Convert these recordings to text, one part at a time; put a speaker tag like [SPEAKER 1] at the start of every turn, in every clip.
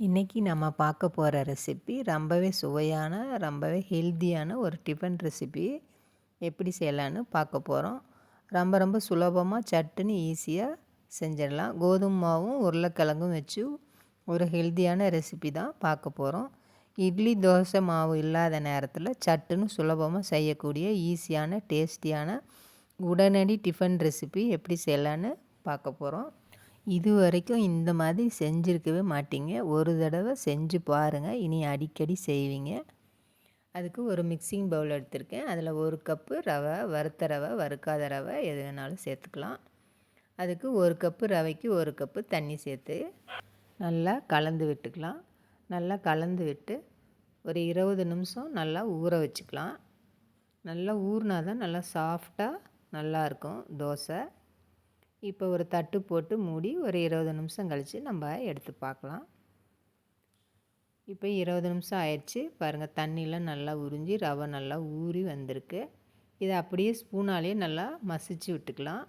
[SPEAKER 1] இன்றைக்கி நம்ம பார்க்க போகிற ரெசிபி ரொம்பவே சுவையான ரொம்பவே ஹெல்த்தியான ஒரு டிஃபன் ரெசிபி எப்படி செய்யலான்னு பார்க்க போகிறோம் ரொம்ப ரொம்ப சுலபமாக சட்டுன்னு ஈஸியாக செஞ்சிடலாம். கோதுமை மாவும் உருளைக்கிழங்கும் வச்சு ஒரு ஹெல்த்தியான ரெசிபி தான் பார்க்க போகிறோம் இட்லி தோசை மாவு இல்லாத நேரத்தில் சட்டுன்னு சுலபமாக செய்யக்கூடிய ஈஸியான டேஸ்டியான உடனடி டிஃபன் ரெசிபி எப்படி செய்யலான்னு பார்க்க போகிறோம் இது வரைக்கும் இந்த மாதிரி செஞ்சுருக்கவே மாட்டீங்க. ஒரு தடவை செஞ்சு பாருங்கள் இனி அடிக்கடி செய்வீங்க. அதுக்கு ஒரு மிக்சிங் பவுல் எடுத்திருக்கேன். அதில் ஒரு கப்பு ரவை வறுத்த ரவை வறுக்காத ரவை எது வேணாலும் சேர்த்துக்கலாம். அதுக்கு ஒரு கப்பு ரவைக்கு ஒரு கப்பு தண்ணி சேர்த்து நல்லா கலந்து விட்டுக்கலாம். நல்லா கலந்து விட்டு ஒரு இருபது நிமிஷம் நல்லா ஊற வச்சுக்கலாம். நல்லா ஊறினா தான் நல்லா சாஃப்டாக நல்லாயிருக்கும் தோசை. இப்போ ஒரு தட்டு போட்டு மூடி ஒரு இருபது நிமிஷம் கழித்து நம்ம எடுத்து பார்க்கலாம். இப்போ இருபது நிமிஷம் ஆயிடுச்சு. பாருங்கள் தண்ணியெலாம் நல்லா உறிஞ்சி ரவை நல்லா ஊறி வந்திருக்கு. இதை அப்படியே ஸ்பூனாலேயே நல்லா மசிச்சு விட்டுக்கலாம்.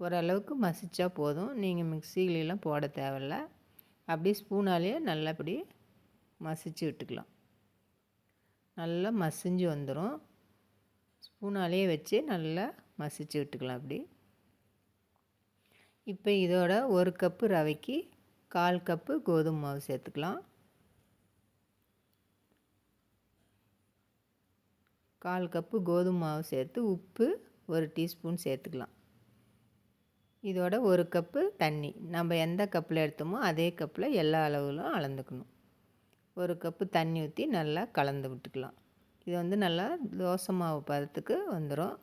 [SPEAKER 1] ஓரளவுக்கு மசித்தா போதும். நீங்கள் மிக்சிகளெலாம் போட தேவையில்ல. அப்படியே ஸ்பூனாலேயே நல்லபடி மசிச்சு விட்டுக்கலாம். நல்லா மசிஞ்சு வந்துடும் ஸ்பூனாலேயே வச்சு நல்லா மசிச்சு விட்டுக்கலாம் அப்படி. இப்போ இதோட ஒரு கப்பு ரவைக்கு கால் கப்பு கோதுமை மாவு சேர்த்துக்கலாம். கால் கப்பு கோதுமை மாவு சேர்த்து உப்பு ஒரு டீஸ்பூன் சேர்த்துக்கலாம். இதோட ஒரு கப்பு தண்ணி. நம்ம எந்த கப்பில் எடுத்தோமோ அதே கப்பில் எல்லா அளவுகளும் அளந்துக்கணும். ஒரு கப்பு தண்ணி ஊற்றி நல்லா கலந்து விட்டுக்கலாம். இது வந்து நல்லா தோசை மாவு பதத்துக்கு வந்துடும்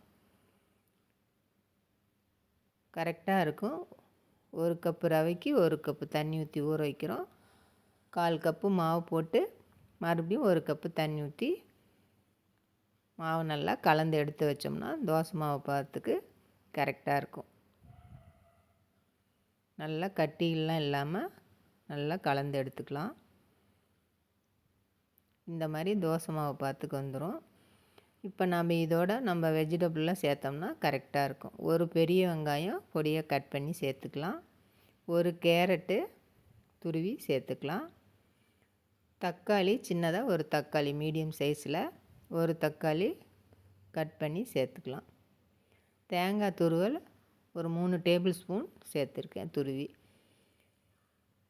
[SPEAKER 1] கரெக்டாக இருக்கும். ஒரு கப்பு ரவைக்கு ஒரு கப்பு தண்ணி ஊற்றி ஊற வைக்கிறோம். கால் கப்பு மாவு போட்டு மறுபடியும் ஒரு கப்பு தண்ணி ஊற்றி மாவு நல்லா கலந்து எடுத்து வச்சோம்னா தோசை மாவு பார்த்துக்கு கரெக்டாக இருக்கும். நல்லா கட்டியெல்லாம் இல்லாமல் நல்லா கலந்து எடுத்துக்கலாம். இந்த மாதிரி தோசை மாவு பார்த்துக்கு வந்துடும் இப்போ நம்ம இதோட நம்ம வெஜிடபிள்லாம் சேர்த்தோம்னா கரெக்டாக இருக்கும். ஒரு பெரிய வெங்காயம் பொடியாக கட் பண்ணி சேர்த்துக்கலாம். ஒரு கேரட்டு துருவி சேர்த்துக்கலாம். தக்காளி சின்னதாக ஒரு தக்காளி மீடியம் சைஸில் ஒரு தக்காளி கட் பண்ணி சேர்த்துக்கலாம். தேங்காய் துருவல் ஒரு மூணு டேபிள் ஸ்பூன் சேர்த்துருக்கேன் துருவி.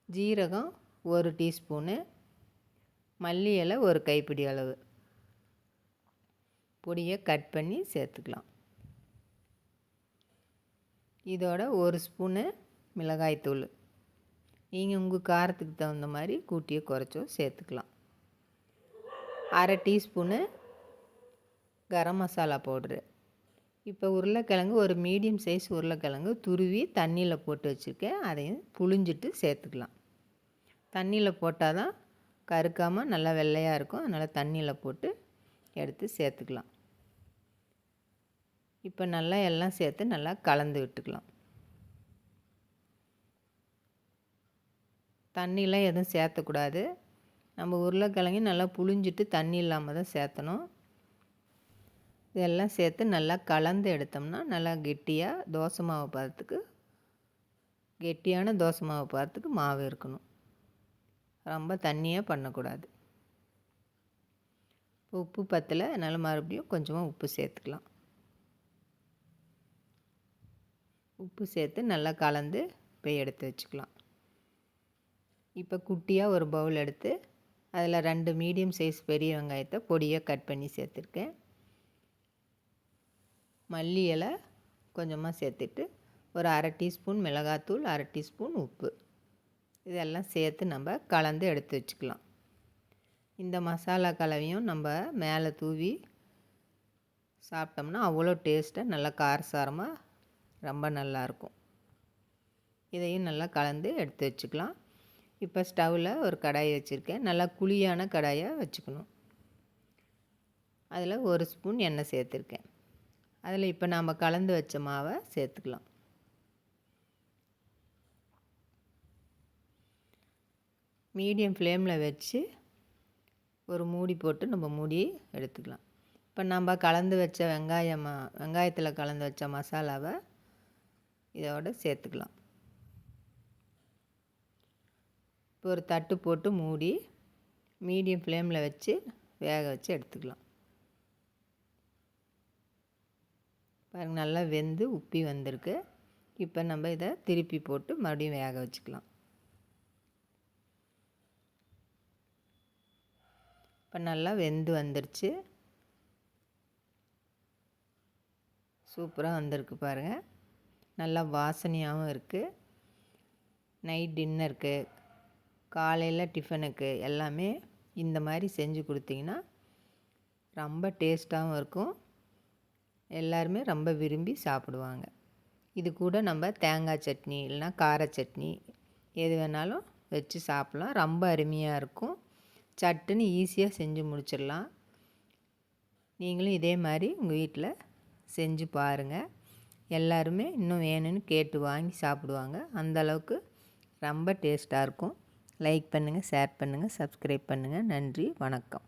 [SPEAKER 1] ஜீரகம் ஒரு டீஸ்பூனு மல்லி இலை ஒரு கைப்பிடி அளவு. பொடியை கட் பண்ணி சேர்த்துக்கலாம். இதோட ஒரு ஸ்பூனு மிளகாய்த்தூள் நீங்கள் உங்கள் காரத்துக்கு தகுந்த மாதிரி கூட்டியோ குறைச்சோ சேர்த்துக்கலாம். அரை டீஸ்பூனு கரம் மசாலா பவுட்ரு. இப்போ உருளைக்கிழங்கு ஒரு மீடியம் சைஸ் உருளைக்கிழங்கு துருவி தண்ணியில் போட்டு வச்சுருக்கேன். அதையும் புழிஞ்சிட்டு சேர்த்துக்கலாம். தண்ணியில் போட்டால் தான் கருக்காமல் நல்லா வெள்ளையாக இருக்கும். அதனால் தண்ணியில் போட்டு எடுத்து சேர்த்துக்கலாம். இப்போ நல்லா எல்லாம் சேர்த்து நல்லா கலந்து விட்டுக்கலாம். தண்ணியெலாம் எதுவும் சேர்த்தக்கூடாது. நம்ம உருளைக்கிழங்கி நல்லா புழிஞ்சிட்டு தண்ணி இல்லாமல் தான் சேர்த்தணும். இதெல்லாம் சேர்த்து நல்லா கலந்து எடுத்தோம்னா நல்லா கெட்டியாக தோசை மாவு பதத்துக்கு கெட்டியான தோசை மாவு பதத்துக்கு மாவு இருக்கணும். ரொம்ப தண்ணியாக பண்ணக்கூடாது. உப்பு பத்தில் நல்லா மறுபடியும் கொஞ்சமாக உப்பு சேர்த்துக்கலாம். உப்பு சேர்த்து நல்லா கலந்து போய் எடுத்து வச்சுக்கலாம். இப்போ குட்டியாக ஒரு பவுல் எடுத்து அதில் ரெண்டு மீடியம் சைஸ் பெரிய வெங்காயத்தை பொடியாக கட் பண்ணி சேர்த்துருக்கேன். மல்லி இலை கொஞ்சமாக சேர்த்துட்டு ஒரு அரை டீஸ்பூன் மிளகாத்தூள் அரை டீஸ்பூன் உப்பு. இதெல்லாம் சேர்த்து நம்ம கலந்து எடுத்து வச்சுக்கலாம். இந்த மசாலா கலவையும் நம்ம மேலே தூவி சாப்பிட்டோம்னா அவ்வளோ டேஸ்ட்டாக நல்லா காரசாரமாக ரொம்ப நல்லாயிருக்கும். இதையும் நல்லா கலந்து எடுத்து வச்சுக்கலாம். இப்போ ஸ்டவ்வில் ஒரு கடாயை வச்சுருக்கேன். நல்லா குழியான கடாயை வச்சுக்கணும். அதில் ஒரு ஸ்பூன் எண்ணெய் சேர்த்துருக்கேன். அதில் இப்போ நாம் கலந்து வச்ச மாவை சேர்த்துக்கலாம். மீடியம் ஃப்ளேமில் வச்சு ஒரு மூடி போட்டு நம்ம மூடி எடுத்துக்கலாம். இப்போ நம்ம கலந்து வச்ச வெங்காயமாக வெங்காயத்தில் கலந்து வச்ச மசாலாவை இதோடு சேர்த்துக்கலாம். இப்போ ஒரு தட்டு போட்டு மூடி மீடியம் ஃப்ளேமில் வச்சு வேக வச்சு எடுத்துக்கலாம். பாருங்கள் நல்லா வெந்து உப்பி வந்திருக்கு. இப்போ நம்ம இதை திருப்பி போட்டு மறுபடியும் வேக வச்சுக்கலாம். இப்போ நல்லா வெந்து வந்துருச்சு. சூப்பராக வந்திருக்கு பாருங்கள் நல்லா வாசனையாகவும் இருக்குது நைட் டின்னருக்கு காலையில் டிஃபனுக்கு எல்லாமே இந்த மாதிரி செஞ்சு கொடுத்தீங்கன்னா ரொம்ப டேஸ்ட்டாகவும் இருக்கும். எல்லாருமே ரொம்ப விரும்பி சாப்பிடுவாங்க. இது கூட நம்ம தேங்காய் சட்னி இல்லைனா கார சட்னி எது வேணாலும் வச்சு சாப்பிட்லாம். ரொம்ப அருமையாக இருக்கும். சட்டுன்னு ஈஸியாக செஞ்சு முடிச்சிடலாம். நீங்களும் இதே மாதிரி உங்கள் வீட்டில் செஞ்சு பாருங்கள் எல்லாருமே இன்னும் வேணும்னு கேட்டு வாங்கி சாப்பிடுவாங்க. அந்தளவுக்கு ரொம்ப டேஸ்ட்டாக இருக்கும். லைக் பண்ணுங்கள் ஷேர் பண்ணுங்கள் சப்ஸ்கிரைப் பண்ணுங்கள் நன்றி வணக்கம்.